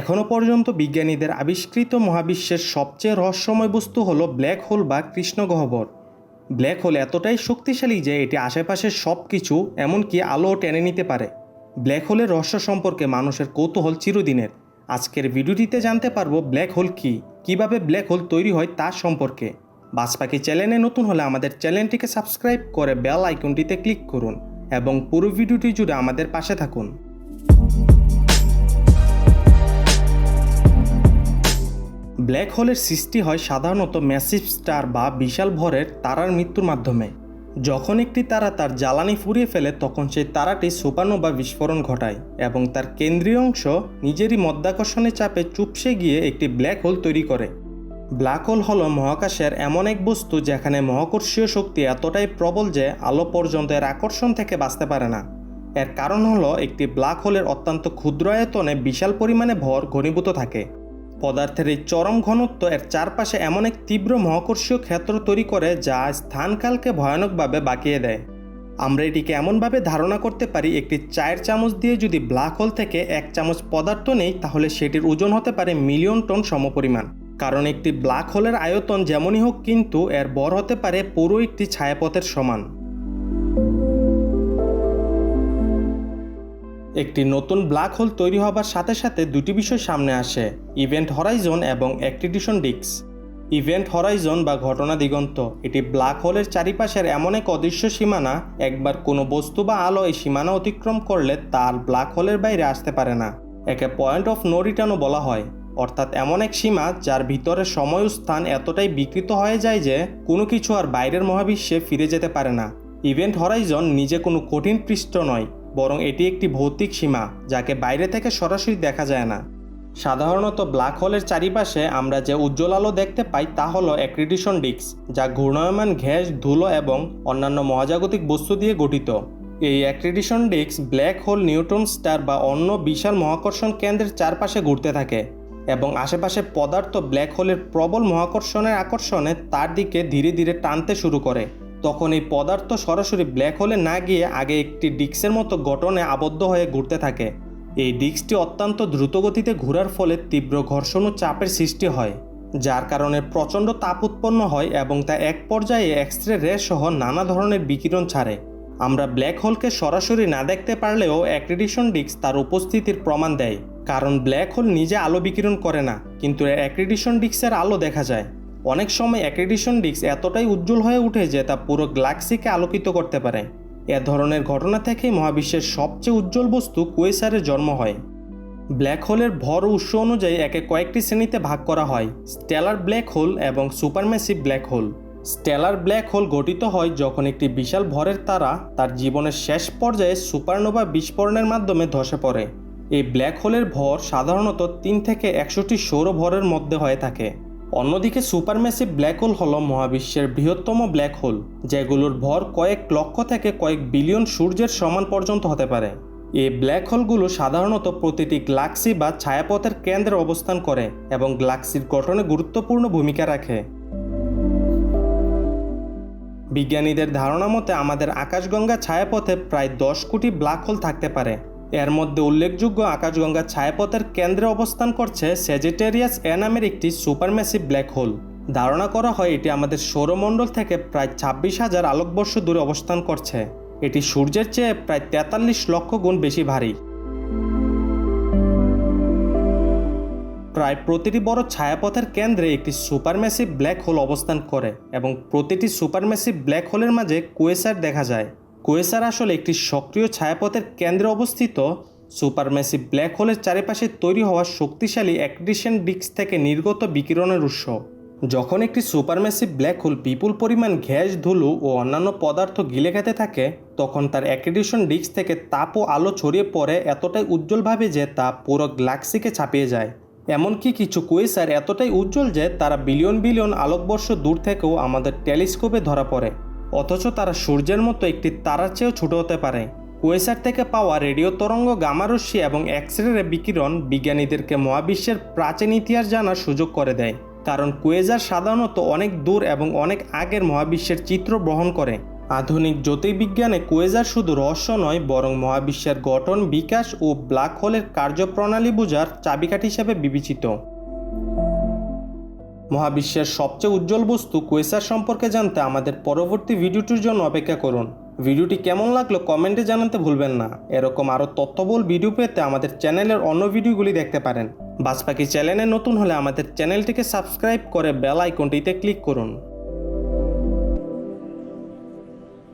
এখনও পর্যন্ত বিজ্ঞানীদের আবিষ্কৃত মহাবিশ্বের সবচেয়ে রহস্যময় বস্তু হল ব্ল্যাক হোল বা কৃষ্ণগহ্বর ব্ল্যাক হোল এতটাই শক্তিশালী যে এটি আশেপাশের সব কিছু এমনকি আলোও টেনে নিতে পারে। ব্ল্যাক হোলের রহস্য সম্পর্কে মানুষের কৌতূহল চিরদিনের। আজকের ভিডিওটিতে জানতে পারব ব্ল্যাক হোল কী, কীভাবে ব্ল্যাক হোল তৈরি হয় তার সম্পর্কে। বাসপাখি চ্যানেলে নতুন হলে আমাদের চ্যানেলটিকে সাবস্ক্রাইব করে বেল আইকনটিতে ক্লিক করুন এবং পুরো ভিডিওটি জুড়ে আমাদের পাশে থাকুন। ব্ল্যাক হোলের সৃষ্টি হয় সাধারণত ম্যাসিভ স্টার বা বিশাল ভরের তারার মৃত্যুর মাধ্যমে। যখন একটি তারা তার জ্বালানি ফুরিয়ে ফেলে, তখন সেই তারাটি সুপারনোভা বিস্ফোরণ ঘটায় এবং তার কেন্দ্রীয় অংশ নিজেরই মধ্যাকর্ষণের চাপে চুপসে গিয়ে একটি ব্ল্যাক হোল তৈরি করে। ব্ল্যাক হোল হলো মহাকাশের এমন এক বস্তু যেখানে মহাকর্ষীয় শক্তি এতটাই প্রবল যে আলো পর্যন্ত এর আকর্ষণ থেকে বাঁচতে পারে না। এর কারণ হলো একটি ব্ল্যাক হোলের অত্যন্ত ক্ষুদ্র আয়তনে বিশাল পরিমাণে ভর ঘনীভূত থাকে। পদার্থের এই চরম ঘনত্ব এর চারপাশে এমন এক তীব্র মহাকর্ষীয় ক্ষেত্র তৈরি করে যা স্থানকালকে ভয়ানকভাবে বাঁকিয়ে দেয়। আমরা এটিকে এমনভাবে ধারণা করতে পারি, একটি চায়ের চামচ দিয়ে যদি ব্ল্যাক হোল থেকে এক চামচ পদার্থ নেই, তাহলে সেটির ওজন হতে পারে মিলিয়ন টন সমপরিমাণ। কারণ একটি ব্ল্যাক হোলের আয়তন যেমনই হোক, কিন্তু এর বর হতে পারে পুরো একটি ছায়াপথের সমান। একটি নতুন ব্ল্যাক হোল তৈরি হবার সাথে সাথে দুটি বিষয় সামনে আসে ইভেন্ট হরাইজন এবং অ্যাক্টিডিশন ডিক্স ইভেন্ট হরাইজন বা ঘটনা দিগন্ত, এটি ব্ল্যাক হোলের চারিপাশের এমন এক অদৃশ্য সীমানা, একবার কোনো বস্তু বা আলো এই সীমানা অতিক্রম করলে তার ব্ল্যাক হোলের বাইরে আসতে পারে না। একে পয়েন্ট অফ নো রিটার্নও বলা হয়। অর্থাৎ এমন এক সীমা যার ভিতরে সময় স্থান এতটাই বিকৃত হয়ে যায় যে কোনো কিছু আর বাইরের মহাবিশ্বে ফিরে যেতে পারে না। ইভেন্ট হরাইজন নিজে কোনো কঠিন পৃষ্ঠ নয়। বরং এটি একটি ভৌতিক সীমা, যাকে বাইরে থেকে সরাসরি দেখা যায় না। সাধারণত ব্ল্যাক হোলের চারিপাশে আমরা যে উজ্জ্বল আলো দেখতে পাই তা হলো অ্যাক্রিডিশন ডিস্ক, যা ঘূর্ণায়মান গ্যাস, ধুলো এবং অন্যান্য মহাজাগতিক বস্তু দিয়ে গঠিত। এই accretion disk black hole neutron star বা অন্য বিশাল মহাকর্ষণ কেন্দ্রের চারপাশে ঘুরতে থাকে এবং আশেপাশে পদার্থ ব্ল্যাক হোলের প্রবল মহাকর্ষণের আকর্ষণে তার দিকে ধীরে ধীরে টানতে শুরু করে। তখন এই পদার্থ সরাসরি ব্ল্যাক হোলে না গিয়ে আগে একটি ডিস্কের মতো গঠনে আবদ্ধ হয়ে ঘুরতে থাকে। এই ডিস্কটি অত্যন্ত দ্রুতগতিতে ঘোরার ফলে তীব্র ঘর্ষণ ও চাপের সৃষ্টি হয়, যার কারণে প্রচণ্ড তাপ উৎপন্ন হয় এবং তা এক পর্যায়ে এক্স রে রে সহ নানা ধরনের বিকিরণ ছাড়ে। আমরা ব্ল্যাক হোলকে সরাসরি না দেখতে পারলেও অ্যাক্রিডিশন ডিস্ক তার উপস্থিতির প্রমাণ দেয়, কারণ ব্ল্যাক হোল নিজে আলো বিকিরণ করে না, কিন্তু অ্যাক্রিডিশন ডিস্কের আলো দেখা যায়। অনেক সময় অ্যাক্রিডিশন ডিস্ক এতটাই উজ্জ্বল হয়ে উঠে যে তা পুরো গ্যালাক্সিকে আলোকিত করতে পারে। এ ধরনের ঘটনা থেকেই মহাবিশ্বের সবচেয়ে উজ্জ্বল বস্তু কুয়েসারের জন্ম হয়। ব্ল্যাক হোলের ভর উৎস অনুযায়ী একে কয়েকটি শ্রেণীতে ভাগ করা হয়, স্টেলার ব্ল্যাক হোল এবং supermassive black hole. Stellar black hole গঠিত হয় যখন একটি বিশাল ভরের তারা তার জীবনের শেষ পর্যায়ে সুপারনোভা বিস্ফোরণের মাধ্যমে ধসে পড়ে। এই ব্ল্যাক হোলের ভর সাধারণত তিন থেকে একশোটি সৌর ভরের মধ্যে হয়ে থাকে। অন্যদিকে সুপারম্যাসিভ ব্ল্যাক হোল হল মহাবিশ্বের বৃহত্তম ব্ল্যাক হোল, যেগুলোর ভর কয়েক লক্ষ থেকে কয়েক বিলিয়ন সূর্যের সমান পর্যন্ত হতে পারে। এই ব্ল্যাক হোলগুলো সাধারণত প্রতিটি গ্লাক্সি বা ছায়াপথের কেন্দ্রে অবস্থান করে এবং গ্লাক্সির গঠনে গুরুত্বপূর্ণ ভূমিকা রাখে। বিজ্ঞানীদের ধারণা মতে আমাদের আকাশগঙ্গা ছায়াপথে প্রায় দশ কোটি ব্ল্যাক হোল থাকতে পারে। এর মধ্যে উল্লেখযোগ্য আকাশগঙ্গা ছায়াপথের কেন্দ্রে অবস্থান করছে সেজিটেরিয়াস এ নামের একটি সুপারম্যাসিভ ব্ল্যাক হোল ধারণা করা হয় এটি আমাদের সৌরমণ্ডল থেকে প্রায় ছাব্বিশ হাজার আলোকবর্ষ দূরে অবস্থান করছে। এটি সূর্যের চেয়ে প্রায় তেতাল্লিশ লক্ষ গুণ বেশি ভারী। প্রায় প্রতিটি বড় ছায়াপথের কেন্দ্রে একটি সুপারম্যাসিভ ব্ল্যাক হোল অবস্থান করে এবং প্রতিটি সুপারম্যাসিভ ব্ল্যাক হোলের মাঝে কুয়েসার দেখা যায়। কোয়েসার আসলে একটি সক্রিয় ছায়াপথের কেন্দ্রে অবস্থিত। সুপারম্যাসিভ ব্ল্যাক হোলের চারিপাশে তৈরি হওয়া শক্তিশালী অ্যাক্রিডিশন ডিস্ক থেকে নির্গত বিকিরণের উৎস। যখন একটি সুপারম্যাসিভ ব্ল্যাক হোল বিপুল পরিমাণ গ্যাস, ধুলো ও অন্যান্য পদার্থ গিলে খেতে থাকে, তখন তার অ্যাক্রিডিশন ডিস্ক থেকে তাপ ও আলো ছড়িয়ে পড়ে এতটাই উজ্জ্বলভাবে যে তা পুরো গ্যালাক্সিকে ছাপিয়ে যায়। এমনকি কিছু কুয়েসার এতটাই উজ্জ্বল যে তারা বিলিয়ন বিলিয়ন আলোকবর্ষ দূর থেকেও আমাদের টেলিস্কোপে ধরা পড়ে। অথচ তারা সূর্যের মতো একটি তারার চেয়েও ছোট হতে পারে। কোয়েসার থেকে পাওয়া রেডিও তরঙ্গ গামারশ্মি এবং এক্স রে বিকিরণ বিজ্ঞানীদেরকে মহাবিশ্বের প্রাচীন ইতিহাস জানার সুযোগ করে দেয়। কারণ কুয়েজার সাধারণত অনেক দূর এবং অনেক আগের মহাবিশ্বের চিত্র বহন করে। আধুনিক জ্যোতির্বিজ্ঞানে কোয়েজার শুধু রহস্য নয়, বরং মহাবিশ্বের গঠন, বিকাশ ও ব্ল্যাক হোলের কার্যপ্রণালী বোঝার চাবিকাঠি হিসেবে বিবেচিত। মহাবিশ্বের সবচেয়ে উজ্জ্বল বস্তু কোয়েসার সম্পর্কে জানতে আমাদের পরবর্তী ভিডিওটির জন্য অপেক্ষা করুন। ভিডিওটি কেমন লাগল কমেন্টে জানাতে ভুলবেন না। এরকম আরও তথ্যবল ভিডিও পেতে আমাদের চ্যানেলের অন্য ভিডিওগুলি দেখতে পারেন। বাজপাখি চ্যানেলে নতুন হলে আমাদের চ্যানেলটিকে সাবস্ক্রাইব করে বেল আইকনটিতে ক্লিক করুন।